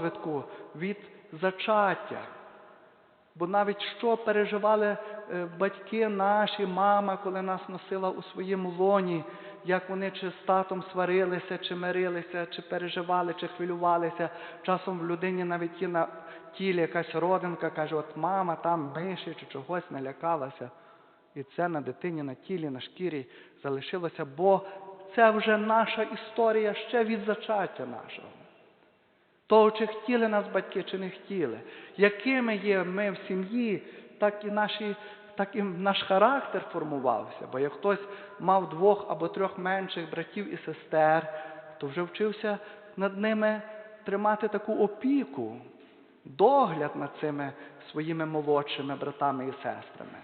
розвитку від зачаття. Бо навіть що переживали е, батьки наші, мама, коли нас носила у своєму лоні, як вони чи з татом сварилися, чи мирилися, чи переживали, чи хвилювалися. Часом в людині навіть є на тілі якась родинка, каже, от мама там миші чи чогось налякалася. І це на дитині, на тілі, на шкірі залишилося, бо це вже наша історія ще від зачаття нашого. Того, чи хотіли нас батьки, чи не хотіли. Якими є ми в сім'ї, так і, наші, так і наш характер формувався. Бо як хтось мав двох або трьох менших братів і сестер, то вже вчився над ними тримати таку опіку, догляд над цими своїми молодшими братами і сестрами.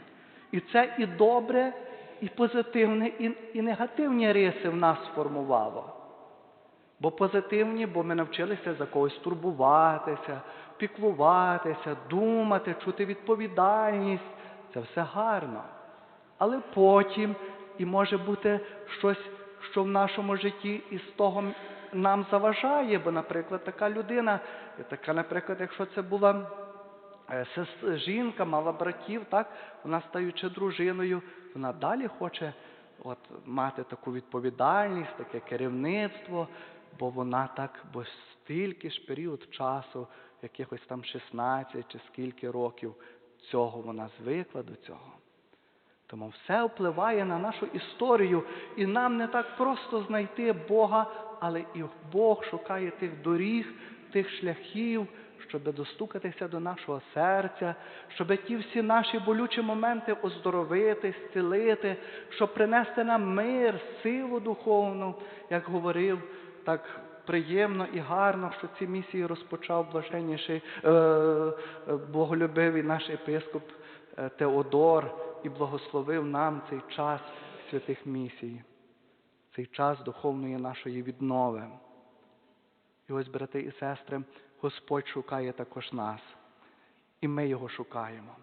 І це і добре, і позитивне, і, і негативні риси в нас сформувало. Бо позитивні, бо ми навчилися за когось турбуватися, піклуватися, думати, чути відповідальність. Це все гарно. Але потім і може бути щось, що в нашому житті із того нам заважає. Бо, наприклад, така людина, така, наприклад, якщо це була е, жінка, мала братів, так, вона стаючи дружиною, вона далі хоче от, мати таку відповідальність, таке керівництво, бо вона так, бо стільки ж період часу, якихось там 16 чи скільки років цього вона звикла до цього. Тому все впливає на нашу історію, і нам не так просто знайти Бога, але і Бог шукає тих доріг, тих шляхів, щоб достукатися до нашого серця, щоб ті всі наші болючі моменти оздоровити, зцілити, щоб принести нам мир, силу духовну, як говорив, так приємно і гарно, що ці місії розпочав блаженніший е, боголюбивий наш епископ е, Теодор і благословив нам цей час святих місій, цей час духовної нашої віднови. І ось, брати і сестри, Господь шукає також нас, і ми його шукаємо.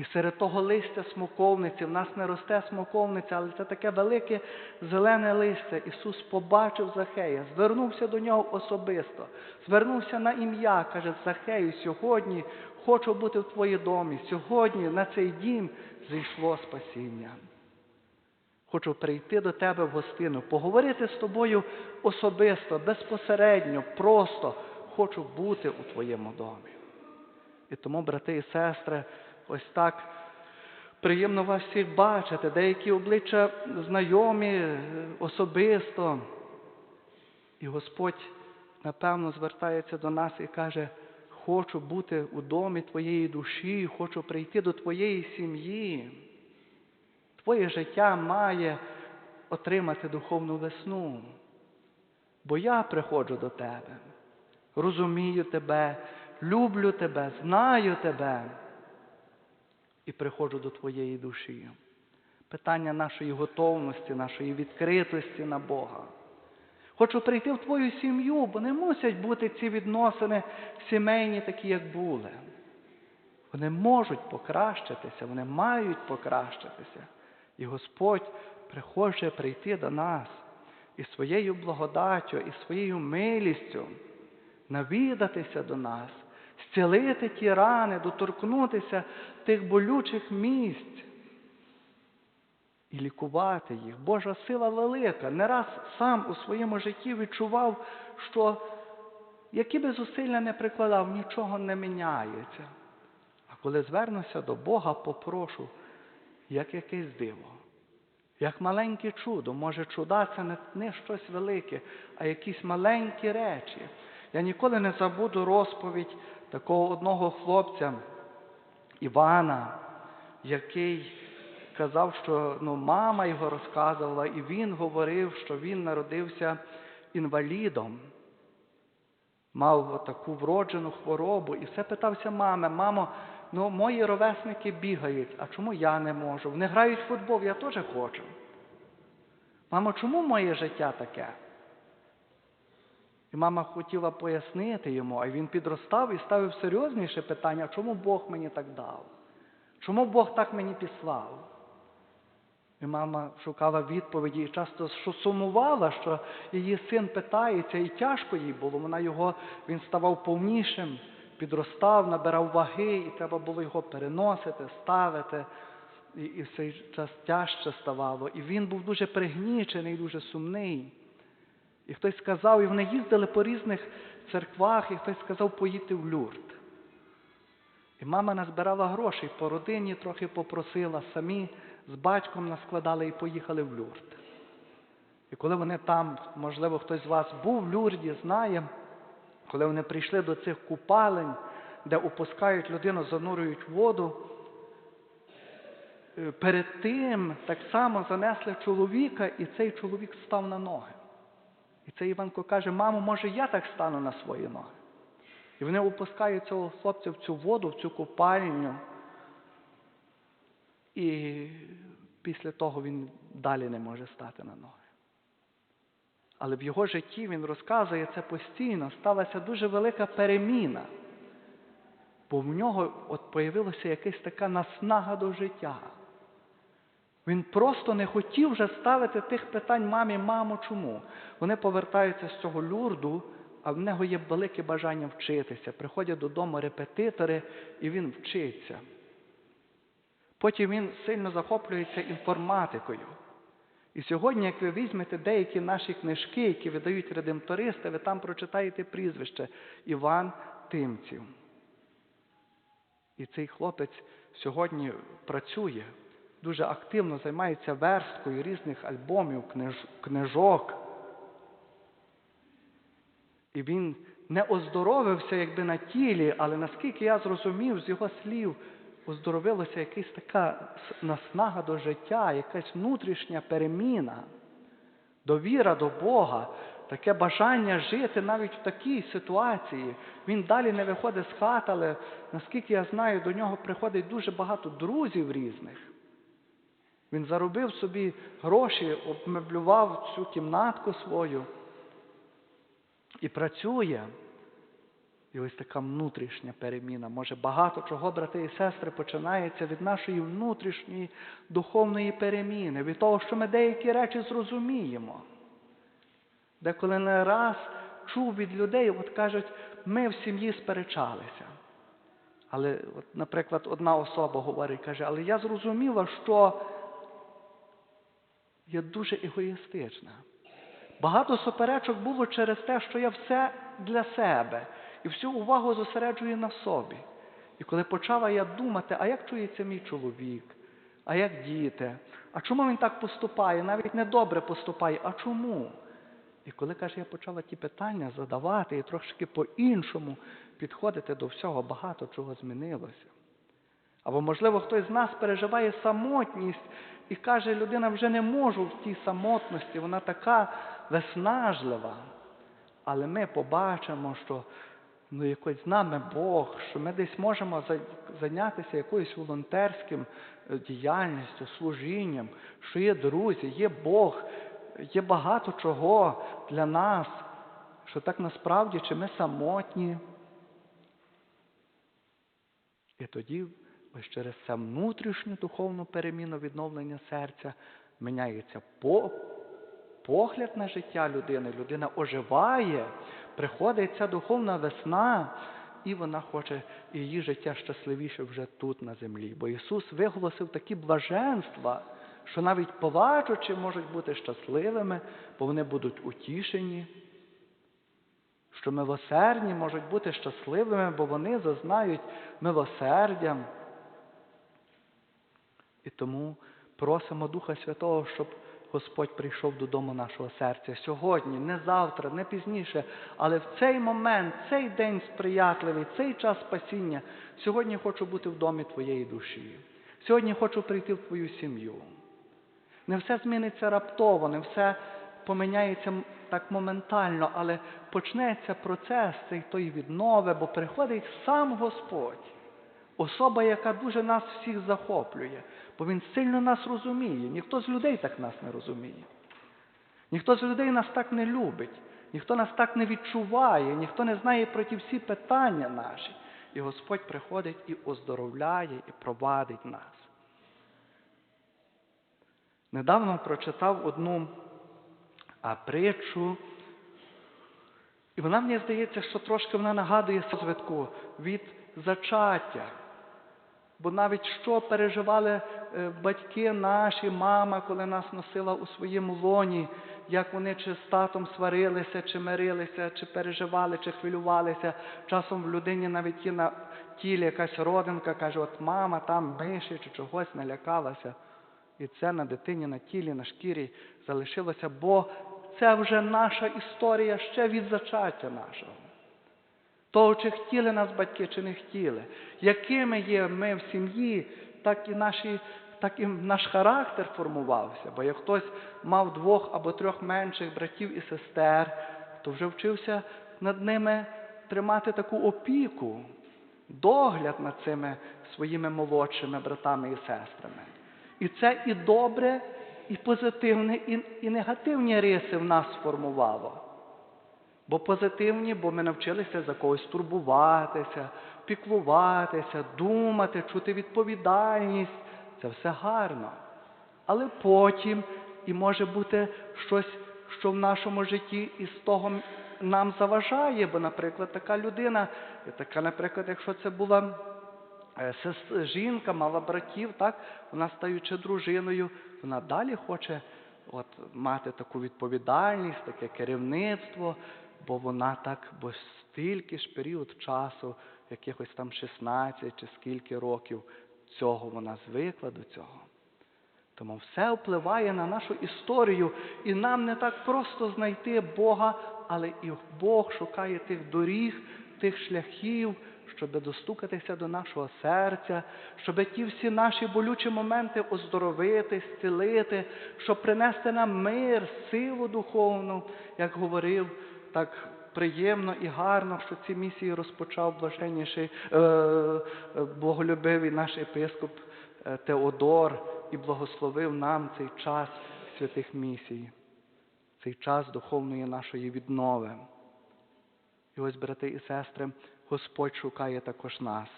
І серед того листя смоковниці, в нас не росте смоковниця, але це таке велике зелене листя. Ісус побачив Захея, звернувся до нього особисто, звернувся на ім'я, каже, Захею, сьогодні хочу бути в твоїй домі, сьогодні на цей дім зійшло спасіння. Хочу прийти до тебе в гостину, поговорити з тобою особисто, безпосередньо, просто хочу бути у твоєму домі. І тому, брати і сестри, ось так приємно вас всіх бачити, деякі обличчя знайомі е, особисто. І Господь, напевно, звертається до нас і каже, хочу бути у домі твоєї душі, хочу прийти до твоєї сім'ї. Твоє життя має отримати духовну весну. Бо я приходжу до тебе, розумію тебе, люблю тебе, знаю тебе і приходжу до твоєї душі. Питання нашої готовності, нашої відкритості на Бога. Хочу прийти в твою сім'ю, бо не мусять бути ці відносини сімейні, такі, як були. Вони можуть покращитися, вони мають покращитися. І Господь прихоче прийти до нас і своєю благодаттю, і своєю милістю навідатися до нас, зцілити ті рани, доторкнутися тих болючих місць і лікувати їх. Божа сила велика. Не раз сам у своєму житті відчував, що які би зусилля не прикладав, нічого не міняється. А коли звернуся до Бога, попрошу, як якесь диво, як маленьке чудо, може чуда це не, не щось велике, а якісь маленькі речі. Я ніколи не забуду розповідь такого одного хлопця Івана, який казав, що ну, мама його розказувала, і він говорив, що він народився інвалідом, мав таку вроджену хворобу, і все питався мами, мамо, ну мої ровесники бігають, а чому я не можу? Вони грають в футбол, я теж хочу. Мамо, чому моє життя таке? І мама хотіла пояснити йому, а він підростав і ставив серйозніше питання, чому Бог мені так дав? Чому Бог так мені післав? І мама шукала відповіді і часто сумувала, що її син питається, і тяжко їй було. Вона його, він ставав повнішим, підростав, набирав ваги, і треба було його переносити, ставити. І, і в цей час тяжче ставало. І він був дуже пригнічений, дуже сумний. І хтось сказав, і вони їздили по різних церквах, і хтось сказав, поїдьте в Люрд. І мама назбирала грошей по родині, трохи попросила, самі з батьком наскладали і поїхали в Люрд. І коли вони там, можливо, хтось з вас був в Люрді, знає, коли вони прийшли до цих купалень, де опускають людину, занурюють воду, е, перед тим так само занесли чоловіка, і цей чоловік став на ноги. І цей Іванко каже, мамо, може я так стану на свої ноги. І вони опускають цього хлопця в цю воду, в цю купальню. І після того він далі не може стати на ноги. Але в його житті він розказує це постійно, сталася дуже велика переміна. Бо в нього от появилася якась така наснага до життя. Він просто не хотів вже ставити тих питань мамі, мамо, чому? Вони повертаються з цього люрду, а в нього є велике бажання вчитися. Приходять додому репетитори, і він вчиться. Потім він сильно захоплюється інформатикою. І сьогодні, як ви візьмете деякі наші книжки, які видають редемтористи, ви там прочитаєте прізвище Іван Тимців. І цей хлопець сьогодні працює, дуже активно займається версткою різних альбомів, книжок. І він не оздоровився якби на тілі, але наскільки я зрозумів з його слів, оздоровилася якась така наснага до життя, якась внутрішня переміна, довіра до Бога, таке бажання жити навіть в такій ситуації. Він далі не виходить з хати, але наскільки я знаю, до нього приходить дуже багато друзів різних. Він заробив собі гроші, обмеблював цю кімнатку свою і працює. І ось така внутрішня переміна. Може багато чого, брати і сестри, починається від нашої внутрішньої духовної переміни, від того, що ми деякі речі зрозуміємо. Деколи не раз чув від людей, от кажуть, ми в сім'ї сперечалися. Але, от, наприклад, одна особа говорить, каже, але я зрозуміла, що я дуже егоїстична. Багато суперечок було через те, що я все для себе і всю увагу зосереджую на собі. І коли почала я думати, а як чується мій чоловік, а як діти, а чому він так поступає, навіть недобре поступає, а чому? І коли каже, я почала ті питання задавати і трошки по-іншому підходити до всього, багато чого змінилося. Або, можливо, хтось з нас переживає самотність і каже, людина вже не можу в тій самотності, вона така виснажлива. Але ми побачимо, що ну, якось з нами Бог, що ми десь можемо зайнятися якоюсь волонтерським е, діяльністю, служінням, що є друзі, є Бог, є багато чого для нас, що так насправді чи ми самотні. І тоді ось через це внутрішню духовну переміну відновлення серця міняється по погляд на життя людини, людина оживає, приходить ця духовна весна, і вона хоче її життя щасливіше вже тут на землі. Бо Ісус виголосив такі блаженства, що навіть плачучи можуть бути щасливими, бо вони будуть утішені. Що милосердні можуть бути щасливими, бо вони зазнають милосердям. І тому просимо Духа Святого, щоб Господь прийшов додому нашого серця сьогодні, не завтра, не пізніше, але в цей момент, цей день сприятливий, цей час спасіння, сьогодні хочу бути в домі твоєї душі. Сьогодні хочу прийти в твою сім'ю. Не все зміниться раптово, не все поміняється так моментально, але почнеться процес цей той віднови, бо приходить сам Господь. Особа, яка дуже нас всіх захоплює, бо Він сильно нас розуміє. Ніхто з людей так нас не розуміє. Ніхто з людей нас так не любить, ніхто нас так не відчуває, ніхто не знає про ті всі питання наші. І Господь приходить і оздоровляє, і провадить нас. Недавно прочитав одну притчу, і вона мені здається, що трошки вона нагадує розвитку від зачаття. Бо навіть що переживали е, батьки наші, мама, коли нас носила у своєму лоні, як вони чи з татом сварилися, чи мирилися, чи переживали, чи хвилювалися. Часом в людині навіть є на тілі якась родинка, каже, от мама там миші чи чогось налякалася. І це на дитині, на тілі, на шкірі залишилося, бо це вже наша історія ще від зачаття нашого. Того, чи хотіли нас батьки, чи не хотіли. Якими є ми в сім'ї, так і, наші, так і наш характер формувався. Бо як хтось мав двох або трьох менших братів і сестер, то вже вчився над ними тримати таку опіку, догляд над цими своїми молодшими братами і сестрами. І це і добре, і позитивне, і, і негативні риси в нас сформувало. Бо позитивні, бо ми навчилися за когось турбуватися, піклуватися, думати, чути відповідальність. Це все гарно. Але потім і може бути щось, що в нашому житті із того нам заважає. Бо, наприклад, така людина, така, наприклад, якщо це була е, жінка, мала братів, так, вона стаючи дружиною, вона далі хоче от, мати таку відповідальність, таке керівництво, бо вона так, бо стільки ж період часу, якихось там 16 чи скільки років цього вона звикла до цього. Тому все впливає на нашу історію, і нам не так просто знайти Бога, але і Бог шукає тих доріг, тих шляхів, щоб достукатися до нашого серця, щоб ті всі наші болючі моменти оздоровити, зцілити, щоб принести нам мир, силу духовну, як говорив, так приємно і гарно, що ці місії розпочав блаженніший, е, е, боголюбивий наш епископ е, Теодор і благословив нам цей час святих місій, цей час духовної нашої віднови. І ось, брати і сестри, Господь шукає також нас,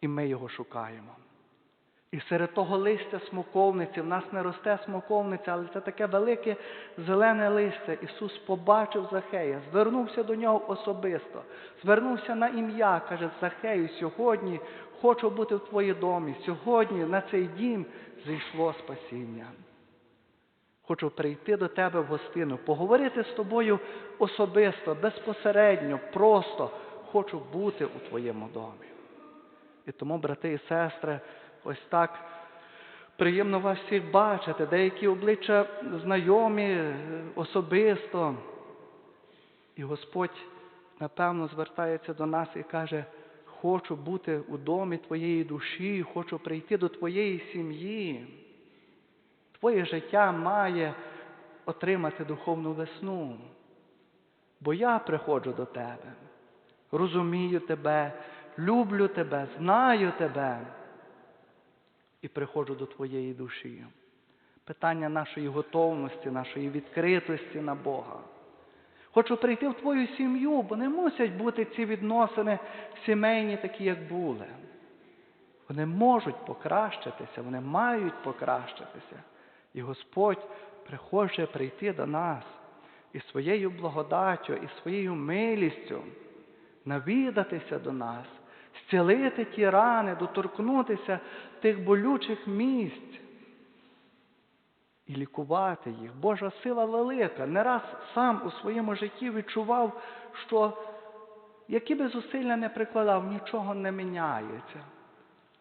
і ми його шукаємо. І серед того листя смоковниці, в нас не росте смоковниця, але це таке велике зелене листя. Ісус побачив Захея, звернувся до нього особисто, звернувся на ім'я, каже, Захею, сьогодні хочу бути в твоїй домі, сьогодні на цей дім зійшло спасіння. Хочу прийти до тебе в гостину, поговорити з тобою особисто, безпосередньо, просто хочу бути у твоєму домі. І тому, брати і сестри, ось так приємно вас всіх бачити, деякі обличчя знайомі е, особисто. І Господь, напевно, звертається до нас і каже, хочу бути у домі твоєї душі, хочу прийти до твоєї сім'ї. Твоє життя має отримати духовну весну. Бо я приходжу до тебе, розумію тебе, люблю тебе, знаю тебе і приходжу до твоєї душі. Питання нашої готовності, нашої відкритості на Бога. Хочу прийти в твою сім'ю, бо не мусять бути ці відносини сімейні, такі, як були. Вони можуть покращитися, вони мають покращитися. І Господь прихоче прийти до нас і своєю благодаттю, і своєю милістю навідатися до нас, зцілити ті рани, доторкнутися тих болючих місць і лікувати їх. Божа сила велика. Не раз сам у своєму житті відчував, що які би зусилля не прикладав, нічого не міняється.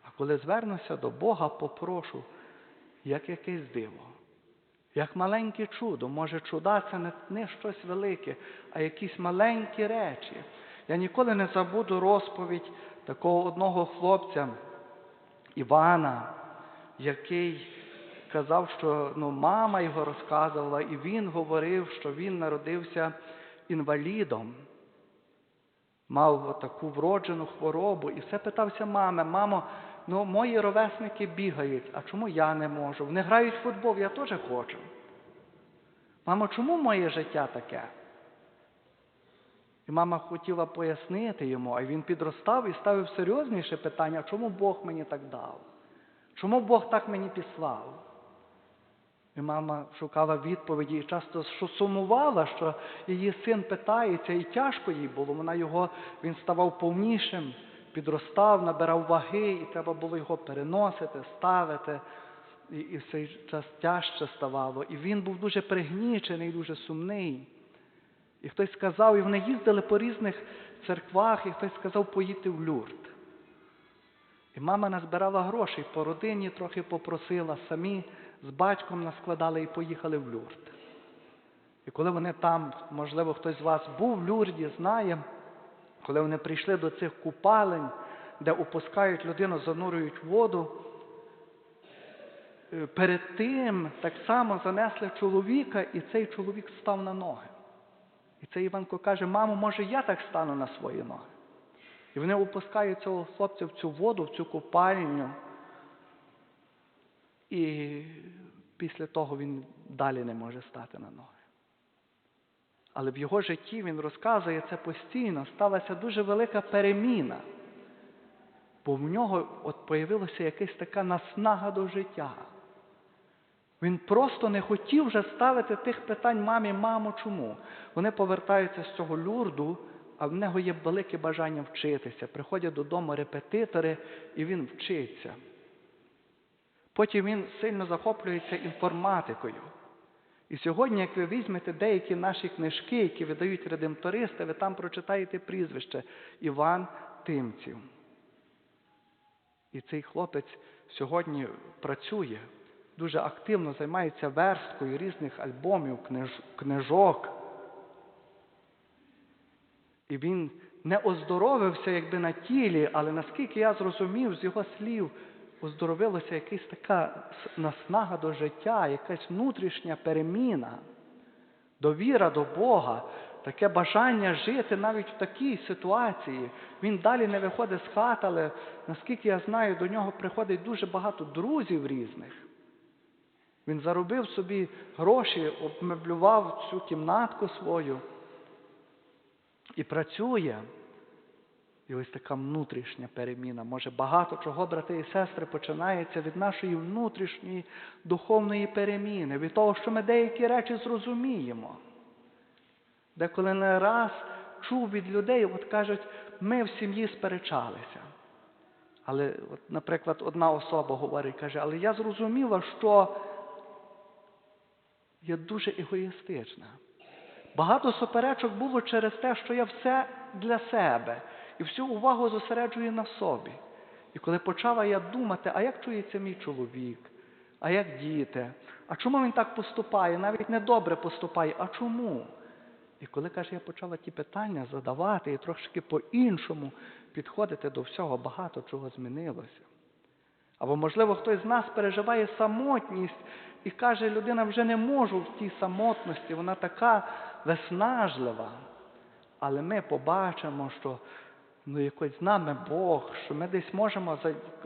А коли звернуся до Бога, попрошу, як якесь диво, як маленьке чудо, може чуда це не, не щось велике, а якісь маленькі речі. Я ніколи не забуду розповідь такого одного хлопця Івана, який казав, що ну, мама його розказувала, і він говорив, що він народився інвалідом, мав таку вроджену хворобу, і все питався мами, мамо, ну мої ровесники бігають, а чому я не можу? Вони грають в футбол, я теж хочу. Мамо, чому моє життя таке? І мама хотіла пояснити йому, а він підростав і ставив серйозніше питання, чому Бог мені так дав? Чому Бог так мені післав? І мама шукала відповіді і часто сумувала, що її син питається, і тяжко їй було. Вона його, він ставав повнішим, підростав, набирав ваги, і треба було його переносити, ставити. І, і в цей час тяжче ставало. І він був дуже пригнічений, дуже сумний. І хтось сказав, і вони їздили по різних церквах, і хтось сказав, поїдьте в Люрд. І мама назбирала грошей по родині, трохи попросила, самі з батьком наскладали і поїхали в Люрд. І коли вони там, можливо, хтось з вас був в Люрді, знає, коли вони прийшли до цих купалень, де опускають людину, занурюють воду, е, перед тим так само занесли чоловіка, і цей чоловік став на ноги. І цей Іванко каже, мамо, може я так стану на свої ноги. І вони опускають цього хлопця в цю воду, в цю купальню. І після того він далі не може стати на ноги. Але в його житті він розказує це постійно, сталася дуже велика переміна. Бо в нього от появилася якась така наснага до життя. Він просто не хотів вже ставити тих питань мамі, мамо, чому? Вони повертаються з цього люрду, а в нього є велике бажання вчитися. Приходять додому репетитори, і він вчиться. Потім він сильно захоплюється інформатикою. І сьогодні, як ви візьмете деякі наші книжки, які видають редемтористи, ви там прочитаєте прізвище Іван Тимців. І цей хлопець сьогодні працює, дуже активно займається версткою різних альбомів, книжок. І він не оздоровився якби на тілі, але наскільки я зрозумів з його слів, оздоровилася якась така наснага до життя, якась внутрішня переміна, довіра до Бога, таке бажання жити навіть в такій ситуації. Він далі не виходить з хати, але наскільки я знаю, до нього приходить дуже багато друзів різних. Він заробив собі гроші, обмеблював цю кімнатку свою і працює. І ось така внутрішня переміна. Може, багато чого, брати і сестри, починається від нашої внутрішньої духовної переміни, від того, що ми деякі речі зрозуміємо. Деколи не раз чув від людей, от кажуть, ми в сім'ї сперечалися. Але, от, наприклад, одна особа говорить, каже, але я зрозуміла, що я дуже егоїстична. Багато суперечок було через те, що я все для себе і всю увагу зосереджую на собі. І коли почала я думати, а як чується мій чоловік, а як діти, а чому він так поступає, навіть недобре поступає, а чому? І коли, каже, я почала ті питання задавати і трошки по-іншому підходити до всього, багато чого змінилося. Або, можливо, хтось з нас переживає самотність і каже, людина вже не можу в тій самотності, вона така виснажлива. Але ми побачимо, що ну, якось з нами Бог, що ми десь можемо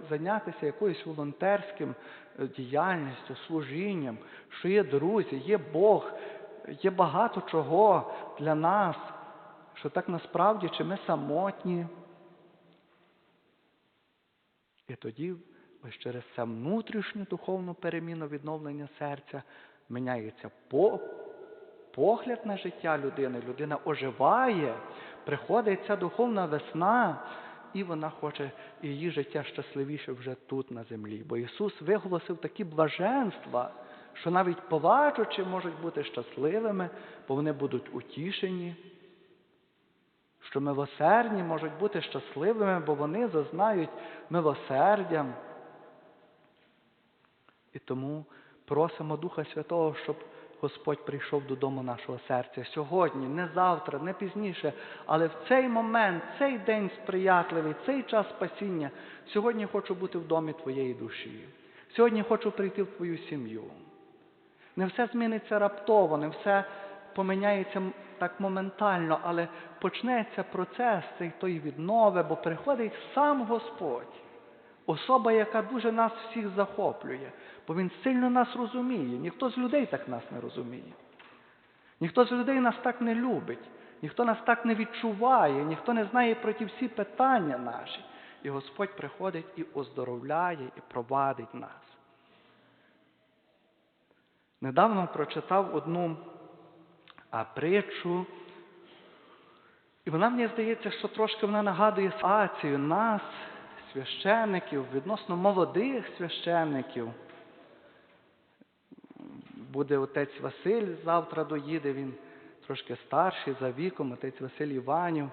зайнятися якоюсь волонтерським е, діяльністю, служінням, що є друзі, є Бог, є багато чого для нас, що так насправді чи ми самотні. І тоді ось через це внутрішню духовну переміну відновлення серця міняється по погляд на життя людини, людина оживає, приходить ця духовна весна, і вона хоче її життя щасливіше вже тут на землі. Бо Ісус виголосив такі блаженства, що навіть плачучи можуть бути щасливими, бо вони будуть утішені. Що милосердні можуть бути щасливими, бо вони зазнають милосердям. І тому просимо Духа Святого, щоб Господь прийшов додому нашого серця сьогодні, не завтра, не пізніше, але в цей момент, цей день сприятливий, цей час спасіння, сьогодні хочу бути в домі твоєї душі. Сьогодні хочу прийти в твою сім'ю. Не все зміниться раптово, не все поміняється так моментально, але почнеться процес цей той віднови, бо приходить сам Господь. Особа, яка дуже нас всіх захоплює, бо Він сильно нас розуміє. Ніхто з людей так нас не розуміє. Ніхто з людей нас так не любить, ніхто нас так не відчуває, ніхто не знає про ті всі питання наші. І Господь приходить і оздоровляє, і провадить нас. Недавно прочитав одну притчу, і вона мені здається, що трошки вона нагадує ситуацію нас, священиків, відносно молодих священиків. Буде отець Василь, завтра доїде, він трошки старший за віком, отець Василь Іванів.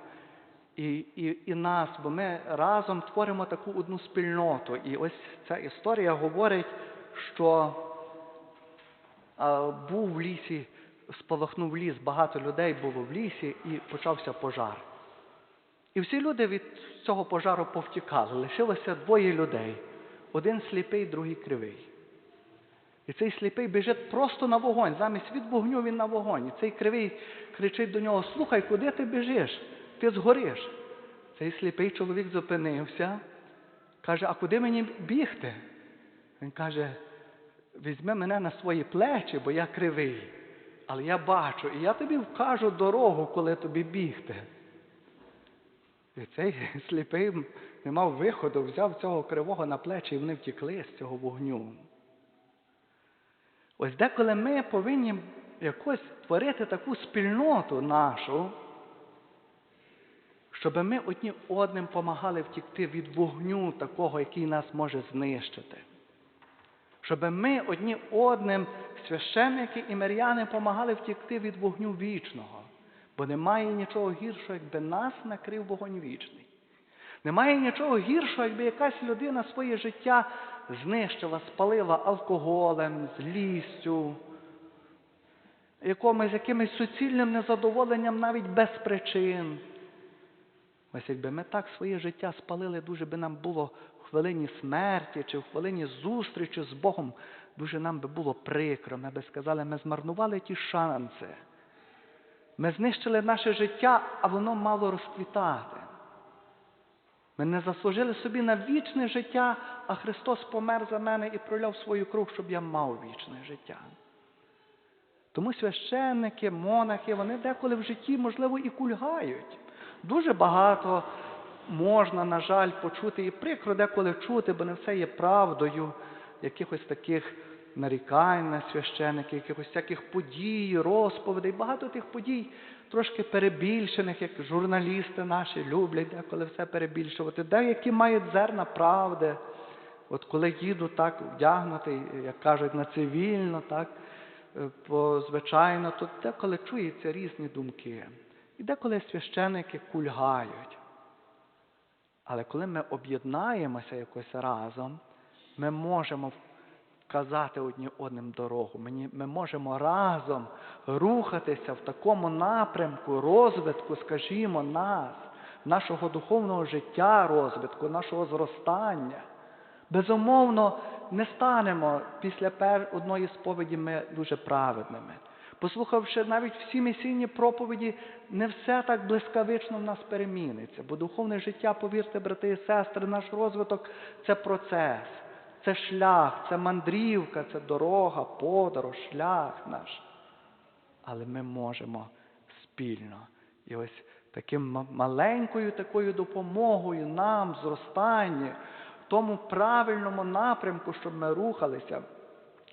І, і, і нас, бо ми разом творимо таку одну спільноту. І ось ця історія говорить, що а, був в лісі, спалахнув ліс, багато людей було в лісі, і почався пожар. І всі люди від цього пожару повтікали. Лишилося двоє людей: один сліпий, другий кривий. І цей сліпий біжить просто на вогонь. Замість від вогню він на вогонь. І цей кривий кричить до нього: Слухай, куди ти біжиш? Ти згориш. Цей сліпий чоловік зупинився, каже, а куди мені бігти? Він каже, візьми мене на свої плечі, бо я кривий. Але я бачу, і я тобі вкажу дорогу, коли тобі бігти. І цей сліпий не мав виходу, взяв цього кривого на плечі, і вони втікли з цього вогню. Ось деколи ми повинні якось творити таку спільноту нашу, щоб ми одні одним помагали втікти від вогню такого, який нас може знищити. Щоб ми одні одним, священники і миряни, помагали втікти від вогню вічного. Бо немає нічого гіршого, якби нас накрив вогонь вічний. Немає нічого гіршого, якби якась людина своє життя знищила, спалила алкоголем, злістю, якимось, якимось суцільним незадоволенням навіть без причин. Ось якби ми так своє життя спалили, дуже би нам було в хвилині смерті чи в хвилині зустрічі з Богом, дуже нам би було прикро. Ми би сказали, ми змарнували ті шанси. Ми знищили наше життя, а воно мало розквітати. Ми не заслужили собі на вічне життя, а Христос помер за мене і проляв свою кров, щоб я мав вічне життя. Тому священники, монахи, вони деколи в житті, можливо, і кульгають. Дуже багато можна, на жаль, почути і прикро деколи чути, бо не все є правдою, якихось таких нарікань на священиків, якихось всяких подій, розповідей. Багато тих подій трошки перебільшених, як журналісти наші люблять деколи все перебільшувати. Деякі мають зерна правди. От коли їду так вдягнути, як кажуть, на цивільно, так, е, по то деколи чуються різні думки. І деколи священики кульгають. Але коли ми об'єднаємося якось разом, ми можемо вказати одні одним дорогу. Ми можемо разом рухатися в такому напрямку розвитку, скажімо, нас, нашого духовного життя, розвитку, нашого зростання. Безумовно, не станемо після одної сповіді ми дуже праведними. Послухавши навіть всі місійні проповіді, не все так блискавично в нас переміниться. Бо духовне життя, повірте, брати і сестри, наш розвиток це процес, це шлях, це мандрівка, це дорога, подорож, шлях наш. Але ми можемо спільно. І ось таким маленькою такою допомогою нам, зростанню, в тому правильному напрямку, щоб ми рухалися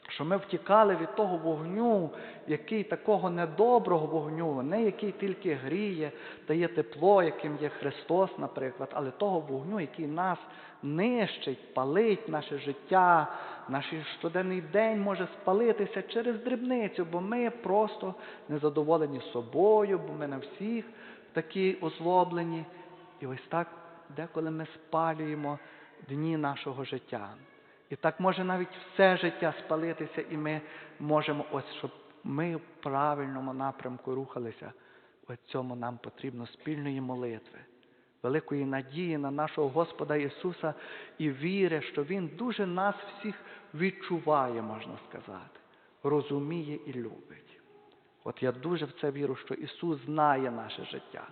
що ми втікали від того вогню, який такого недоброго вогню, не який тільки гріє, дає тепло, яким є Христос, наприклад, але того вогню, який нас нищить, палить наше життя, наш щоденний день може спалитися через дрібницю, бо ми просто незадоволені собою, бо ми на всіх такі озлоблені. І ось так деколи ми спалюємо дні нашого життя. І так може навіть все життя спалитися, і ми можемо, ось щоб ми в правильному напрямку рухалися. Ось цьому нам потрібно спільної молитви, великої надії на нашого Господа Ісуса і віри, що Він дуже нас всіх відчуває, можна сказати, розуміє і любить. От я дуже в це вірю, що Ісус знає наше життя,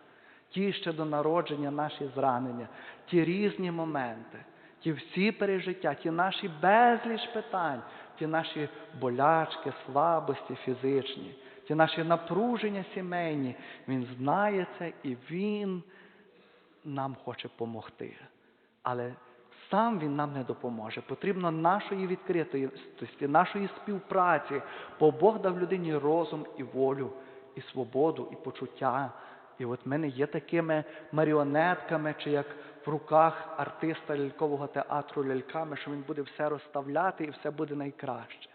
ті ще до народження наші зранення, ті різні моменти ті всі пережиття, ті наші безліч питань, ті наші болячки, слабості фізичні, ті наші напруження сімейні, Він знає це і Він нам хоче помогти. Але Сам Він нам не допоможе. Потрібно нашої відкритості, нашої співпраці, бо Бог дав людині розум і волю, і свободу, і почуття. І от ми не є такими маріонетками, чи як в руках артиста лялькового театру ляльками, що він буде все розставляти і все буде найкраще.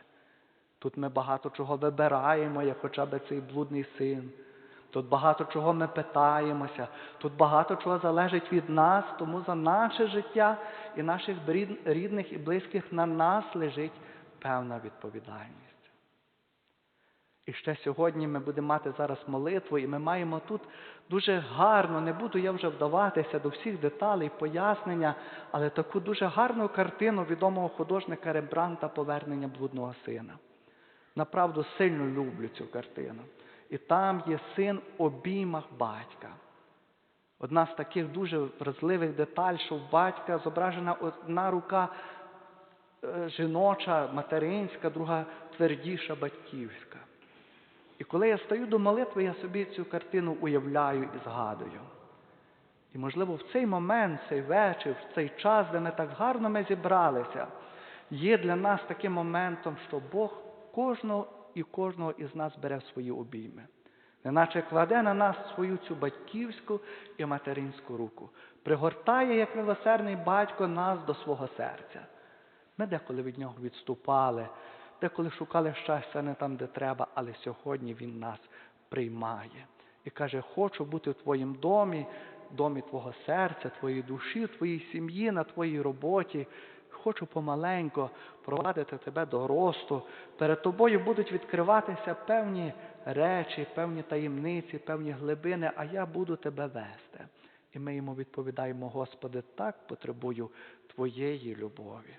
Тут ми багато чого вибираємо, як хоча б цей блудний син. Тут багато чого ми питаємося, тут багато чого залежить від нас, тому за наше життя і наших рідних і близьких на нас лежить певна відповідальність. І ще сьогодні ми будемо мати зараз молитву, і ми маємо тут дуже гарно, не буду я вже вдаватися до всіх деталей, пояснення, але таку дуже гарну картину відомого художника Рембранта Повернення блудного сина. Направду сильно люблю цю картину. І там є син в обіймах батька. Одна з таких дуже вразливих деталей, що в батька зображена одна рука е, жіноча, материнська, друга твердіша батьківська. І коли я стаю до молитви, я собі цю картину уявляю і згадую. І, можливо, в цей момент, цей вечір, в цей час, де ми так гарно ми зібралися, є для нас таким моментом, що Бог кожного і кожного із нас бере свої обійми. Неначе кладе на нас свою цю батьківську і материнську руку, пригортає, як милосердний батько, нас до свого серця. Ми деколи від нього відступали, деколи шукали щастя не там, де треба, але сьогодні Він нас приймає і каже: Хочу бути в твоїм домі, домі твого серця, твоєї душі, твоїй сім'ї, на твоїй роботі. Хочу помаленько провадити тебе до росту. Перед тобою будуть відкриватися певні речі, певні таємниці, певні глибини, а я буду тебе вести. І ми йому відповідаємо, Господи, так потребую Твоєї любові.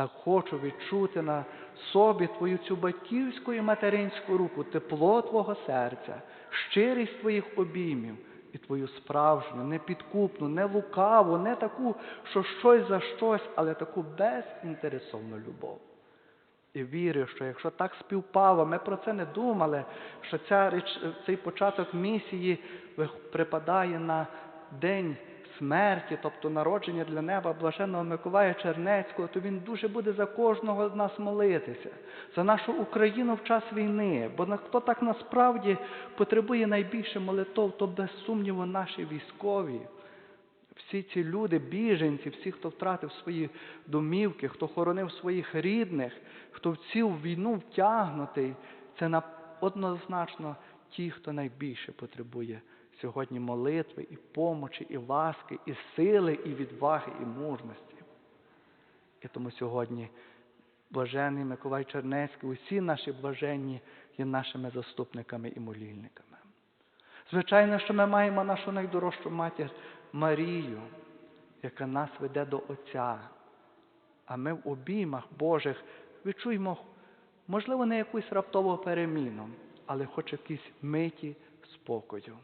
Так хочу відчути на собі Твою цю батьківську і материнську руку, тепло Твого серця, щирість Твоїх обіймів і Твою справжню, непідкупну, не лукаву, не таку, що щось за щось, але таку безінтересовну любов. І вірю, що якщо так співпало, ми про це не думали, що ця річ, цей початок місії припадає на день смерті, тобто народження для неба блаженного Миколая Чернецького, то він дуже буде за кожного з нас молитися, за нашу Україну в час війни. Бо хто так насправді потребує найбільше молитов, то без сумніву наші військові. Всі ці люди, біженці, всі, хто втратив свої домівки, хто хоронив своїх рідних, хто в цю війну втягнутий, це однозначно ті, хто найбільше потребує сьогодні молитви, і помочі, і ласки, і сили, і відваги, і мужності. І тому сьогодні блажений Миколай Чернецький, усі наші блаженні є нашими заступниками і молільниками. Звичайно, що ми маємо нашу найдорожчу матір Марію, яка нас веде до Отця. А ми в обіймах Божих відчуємо, можливо, не якусь раптову переміну, але хоч якісь миті спокою.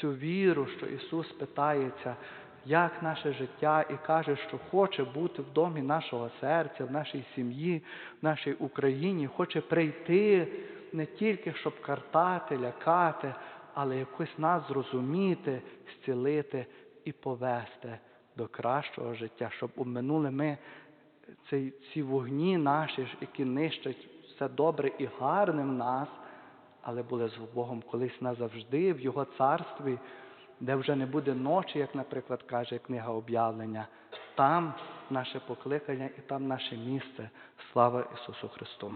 Цю віру, що Ісус питається, як наше життя, і каже, що хоче бути в домі нашого серця, в нашій сім'ї, в нашій Україні, хоче прийти не тільки щоб картати, лякати, але якось нас зрозуміти, зцілити і повести до кращого життя, щоб обминули ми ці, ці вогні наші, які нищать все добре і гарне в нас, але були з Богом колись назавжди в Його царстві, де вже не буде ночі, як, наприклад, каже книга об'явлення. Там наше покликання і там наше місце. Слава Ісусу Христу!